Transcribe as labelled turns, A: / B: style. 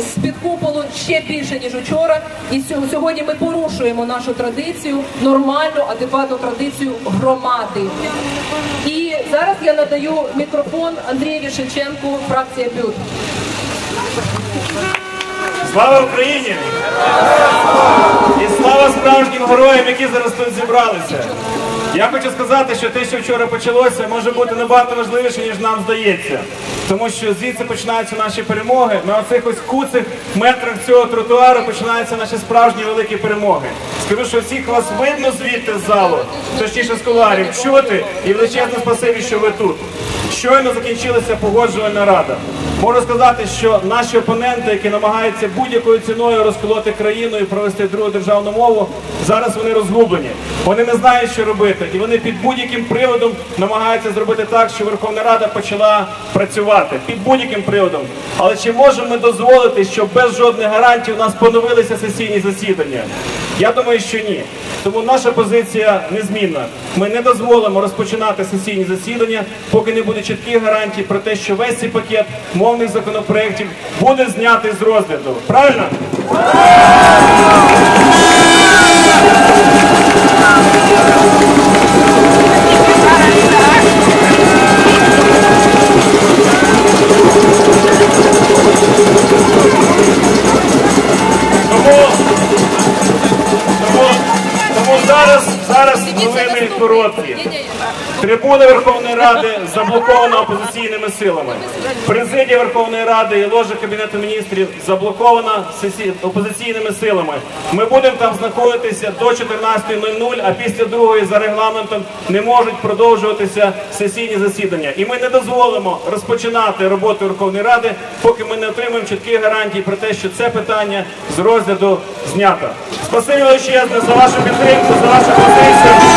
A: з під куполу ще більше ніж учора. І сьо- сьогодні ми порушуємо нашу традицію, нормальну, адекватну традицію громади. І зараз я надаю мікрофон Андрієві Шевченку, фракція БЮТ.
B: Слава Україні! І слава справжнім героям, які зараз тут зібралися. Я хочу сказати, що те, що вчора почалося, може бути набагато важливіше, ніж нам здається. Тому що звідси починаються наші перемоги. На оцих ось куцих метрах цього тротуару починаються наші справжні великі перемоги. Скажу, що всіх вас видно звідти з залу, точніше з куларів, чути і величезне спасибі, що ви тут. Щойно закінчилася погоджувальна рада. Можу сказати, що наші опоненти, які намагаються будь-якою ціною розколоти країну і провести другу державну мову, зараз вони розгублені. Вони не знають, що робити, і вони під будь-яким приводом намагаються зробити так, що Верховна Рада почала працювати під будь-яким приводом. Але чи можемо ми дозволити, щоб без жодних гарантій у нас поновилися сесійні засідання? Я думаю, що ні. Тому наша позиція незмінна. Ми не дозволимо розпочинати сесійні засідання, поки не буде чітких гарантій про те, що весь цей пакет мовних законопроєктів буде знятий з розгляду. Правильно? Зараз, зараз короткі. Трибуна Верховної Ради заблокована опозиційними силами. Президія Верховної Ради і ложа Кабінету міністрів заблокована опозиційними силами. Ми будемо там знаходитися до 14.00, а після другої за регламентом не можуть продовжуватися сесійні засідання. І ми не дозволимо розпочинати роботу Верховної Ради, поки ми не отримаємо чітких гарантій про те, що це питання з розгляду знято. Спасибі величезне за вашу підтримку, за вашу Congratulations.